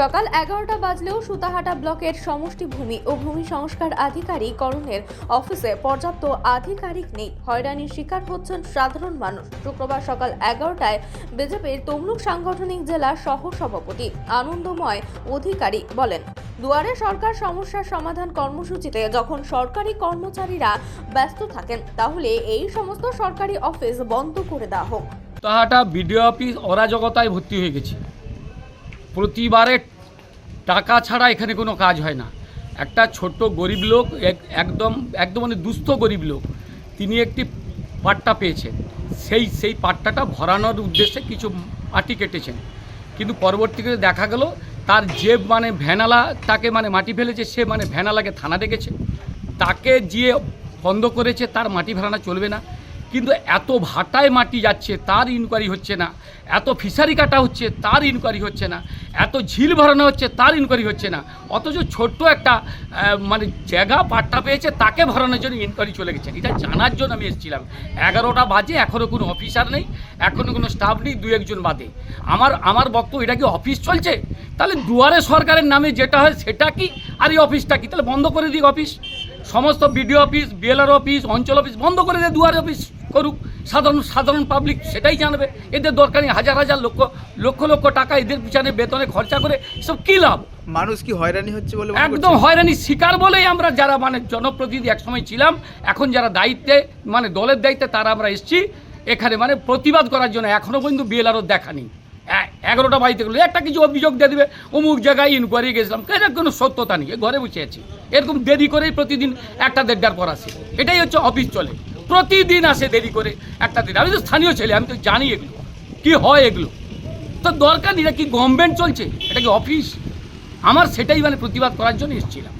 সকাল এগারোটা বাজলেও সুতাহাটা ব্লকের সমষ্টি ভূমি ও ভূমি সংস্কার আধিকারিক করণের অফিসে পর্যাপ্ত আধিকারিক নেই। হয়রানির শিকার হচ্ছেন সাধারণ মানুষ। শুক্রবার সকাল এগারোটায় বিজেপির তমলুক সাংগঠনিক জেলা সহ সভাপতি আনন্দময় অধিকারী বলেন, দুয়ারে সরকার সমস্যার সমাধান কর্মসূচিতে যখন সরকারি কর্মচারীরা ব্যস্ত থাকেন, তাহলে এই সমস্ত সরকারি অফিস বন্ধ করে দেওয়া হোক। তাহাটা বিডিও অফিস অরাজকতায় ভর্তি হয়ে গেছে। প্রতিবারে টাকা ছাড়া এখানে কোনো কাজ হয় না। একটা ছোট্ট গরিব লোক, এক- একদম একদম মানে দুস্থ গরিব লোক, তিনি একটি পাট্টা পেয়েছেন। সেই সেই পাট্টাটা ভরানোর উদ্দেশ্যে কিছু মাটি কেটেছেন। কিন্তু পরবর্তীকালে দেখা গেল, তার যে মানে ভ্যানালা, তাকে মানে মাটি ফেলেছে, সে মানে ভ্যানালাকে থানা ডেকেছে। তাকে যে বন্ধ করেছে, তার মাটি ভেড়ানো চলবে না। কিন্তু এত ভাটায় মাটি যাচ্ছে, তার ইনকোয়ারি হচ্ছে না। এত ফিশারি কাটা হচ্ছে, তার ইনকোয়ারি হচ্ছে না। এত ঝিল ভরানো হচ্ছে, তার ইনকোয়ারি হচ্ছে না। অথচ ছোট্ট একটা মানে জায়গা পাট্টা পেয়েছে, তাকে ভরানোর জন্য ইনকোয়ারি চলে গেছে। এটা জানার জন্য আমি এসেছিলাম। এগারোটা বাজে এখনও কোনো অফিসার নেই এখনও কোনো স্টাফ নেই, দু একজন বাদে। আমার আমার বক্তব্য, এটা কি অফিস চলছে? তাহলে দুয়ারে সরকারের নামে যেটা হয়, সেটা কি? আর এই অফিসটা কি? তাহলে বন্ধ করে দিক অফিস সমস্ত বিডিও অফিস বিএলআর অফিস অঞ্চল অফিস বন্ধ করে দিয়ে দুয়ারে অফিস করুক। সাধারণ সাধারণ পাবলিক সেটাই জানবে। এদের দরকার হাজার হাজার লক্ষ লক্ষ লক্ষ টাকা এদের পিছনে বেতনে খরচা করে সব কী লাভ? মানুষ কি হয়রানি হচ্ছে বলে একদম? হয়রানি শিকার বলেই আমরা যারা মানে জনপ্রতিনিধি একসময় ছিলাম এখন যারা দায়িত্বে মানে দলের দায়িত্বে তারা আমরা এসেছি। এখানে মানে প্রতিবাদ করার জন্য এখনও পর্যন্ত বিএলআরও দেখা নেই। এগারোটা বাড়িতে গেলো। একটা কিছু অভিযোগ দিয়ে দেবে। অমুক জায়গায় ইনকোয়ারি গেছিলাম। এটার কোনো সত্যতা নেই। ঘরে বসে আছি। এরকম দেরি করেই প্রতিদিন একটা দেড়টার পর আসে। এটাই হচ্ছে অফিস চলে। প্রতিদিন আসে দেরি করে একটা দিন আমি তো স্থানীয় ছেলে, আমি তো জানি এগুলো। কি হয় এগুলো? তো দরকার নেই কি গভর্নমেন্ট চলছে? এটা কি অফিস আমার সেটাই মানে প্রতিবাদ করার জন্য এসেছিলাম।